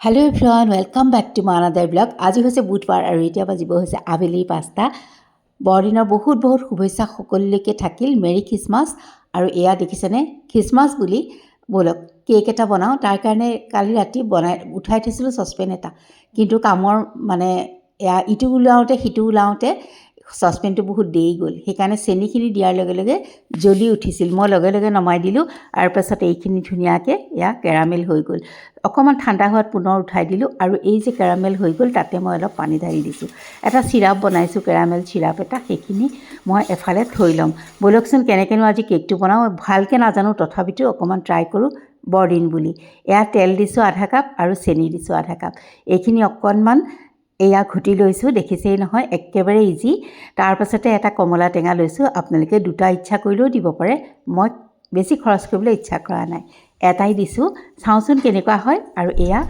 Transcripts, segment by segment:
Hello' everyone welcome back to my another vlog আজি হৈছে বুধবাৰ আৰু এতিয়া বাজিব হৈছে আবেলি পাঁচটা। বৰদিনৰ বহুত বহুত শুভেচ্ছা সকলোলৈকে থাকিল। মেৰী খ্ৰীষ্টমাছ আৰু এয়া দেখিছেনে? খ্ৰীষ্টমাছ বুলি ব'লক। কেক এটা বনাওঁ। তাৰ কাৰণে কালি ৰাতি বনাই উঠাই থৈছিলোঁ চচপেন এটা। কিন্তু কামৰ মানে এয়া ইটো ওলাওঁতে সিটো ওলাওঁতে চচপেনটো বহুত দেৰি গ'ল। সেইকাৰণে চেনিখিনি দিয়াৰ লগে লগে জ্বলি উঠিছিল। মই লগে লগে নমাই দিলোঁ আৰু পাছত এইখিনি ধুনীয়াকৈ এয়া কেৰামেল হৈ গ'ল। অকণমান ঠাণ্ডা হোৱাত পুনৰ উঠাই দিলোঁ আৰু এই যে কেৰামেল হৈ গ'ল, তাতে মই অলপ পানী ঢালি দিছোঁ। এটা চিৰাপ বনাইছোঁ কেৰামেল চিৰাপ এটা, সেইখিনি মই এফালে থৈ ল'ম। ব'লকচোন কেনেকৈনো আজি কেকটো বনাওঁ ভালকৈ নাজানো, তথাপিতো অকণমান ট্ৰাই কৰোঁ বৰদিন বুলি। এয়া তেল দিছোঁ আধা কাপ আৰু চেনি দিছোঁ আধা কাপ। এইখিনি অকণমান এয়া ঘুটি লৈছোঁ, দেখিছেই নহয়, একেবাৰে ইজি তাৰপাছতে এটা কমলা টেঙা লৈছোঁ, আপোনালোকে দুটা ইচ্ছা কৰিলেও দিব পাৰে। মই বেছি খৰচ কৰিবলৈ ইচ্ছা কৰা নাই। এটাই দিছোঁ। চাওঁচোন কেনেকুৱা হয় আৰু এয়া।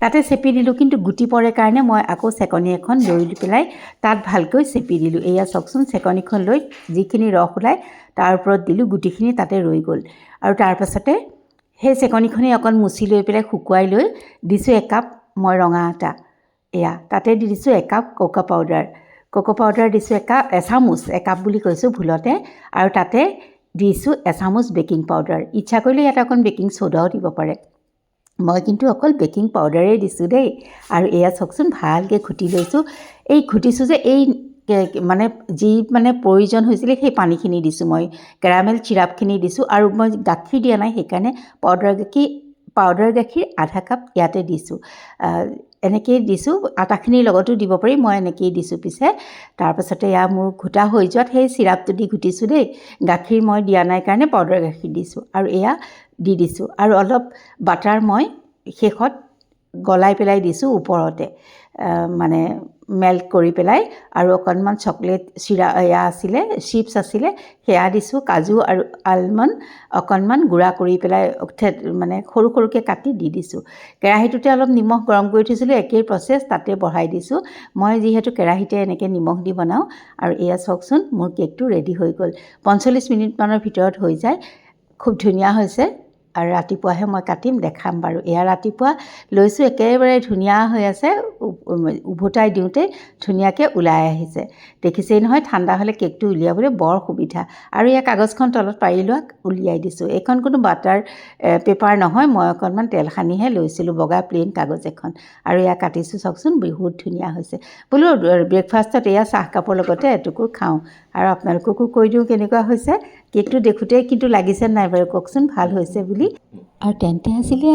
তাতে চেপি দিলোঁ, কিন্তু গুটি পৰে কাৰণে মই আকৌ চেকনি এখন লৈ পেলাই তাত ভালকৈ চেপি দিলোঁ। এয়া চাওকচোন চেকনিখন লৈ যিখিনি ৰস ওলায়, তাৰ ওপৰত দিলোঁ, গুটিখিনি তাতে ৰৈ গ'ল। আৰু তাৰপাছতে সেই চেকনিখনেই অকণ মুচি লৈ পেলাই শুকুৱাই লৈ দিছোঁ একাপ মই ৰঙা আটা। এয়া, তাতে দি দিছোঁ একাপ ক'ক' পাউডাৰ ক'ক' পাউডাৰ দিছোঁ একাপ এচামুচ একাপ বুলি কৈছোঁ ভুলতে। আৰু তাতে দিছোঁ এচামুচ বেকিং পাউডাৰ ইচ্ছা কৰিলে ইয়াত অকণ বেকিং চ'ডাও দিব পাৰে। মই কিন্তু অকল বেকিং পাউডাৰেই দিছোঁ দেই। আৰু এয়া চাওকচোন, ভালকৈ ঘুটি লৈছোঁ। এই ঘুটিছোঁ যে, এই মানে যি মানে প্ৰয়োজন হৈছিলে সেই পানীখিনি দিছোঁ মই। কেৰামেল, চিৰাপখিনি দিছোঁ। আৰু মই গাখীৰ দিয়া নাই, সেইকাৰণে পাউডাৰ গাখীৰ পাউডাৰ গাখীৰ আধা কাপ ইয়াতে দিছোঁ। এনেকৈয়ে দিছোঁ আটাখিনিৰ লগতো দিব পাৰি মই এনেকৈয়ে দিছোঁ পিছে। তাৰপাছতে এয়া মোৰ ঘোটা হৈ যোৱাত সেই চিৰাপটো দি ঘুটিছোঁ দেই। গাখীৰ মই দিয়া নাই কাৰণে পাউডাৰ গাখীৰ দিছোঁ আৰু এয়া দি দিছোঁ। আৰু অলপ বাটাৰ মই শেষত গলাই পেলাই দিছোঁ ওপৰতে মানে মেল্ট কৰি পেলাই আৰু অকণমান চকলেট চিৰা এয়া আছিলে চিপছ আছিলে সেয়া দিছোঁ কাজু আৰু আলমণ্ড অকণমান গুড়া কৰি পেলাই মানে সৰু সৰুকৈ কাটি দি দিছোঁ। কেৰাহীটোতে অলপ নিমখ গৰম কৰি থৈছিলোঁ একেই প্ৰচেছ তাতে বঢ়াই দিছোঁ। মই যিহেতু কেৰাহীতে এনেকৈ নিমখ দি বনাওঁ আৰু এয়া চাওকচোন মোৰ কেকটো ৰেডি হৈ গ'ল। পঞ্চল্লিছ মিনিটমানৰ ভিতৰত হৈ যায় খুব ধুনীয়া হৈছে। আৰু ৰাতিপুৱাহে মই কাটিম দেখাম বাৰু। এয়া ৰাতিপুৱা লৈছোঁ একেবাৰে ধুনীয়া হৈ আছে। উভতাই দিওঁতে ধুনীয়াকৈ ওলাই আহিছে। দেখিছেই নহয় ঠাণ্ডা হ'লে কেকটো উলিয়াবলৈ বৰ সুবিধা। আৰু এয়া কাগজখন তলত পাৰি লোৱা উলিয়াই দিছোঁ। এইখন কোনো বাটাৰ পেপাৰ নহয় মই অকণমান তেল সানিহে লৈছিলোঁ বগা প্লেইন কাগজ এখন। আৰু এয়া কাটিছোঁ চাওকচোন বহুত ধুনীয়া হৈছে। বোলো ব্ৰেকফাষ্টত এয়া চাহকাপৰ লগতে এটুকুৰ খাওঁ। আৰু আপোনালোককো কৈ দিওঁ কেনেকুৱা হৈছে? কেকটো দেখোঁতেই কিন্তু লাগিছে নাই বাৰু, কওকচোন, ভালো হৈছে বুলি। আৰু তেন্তে আছিলে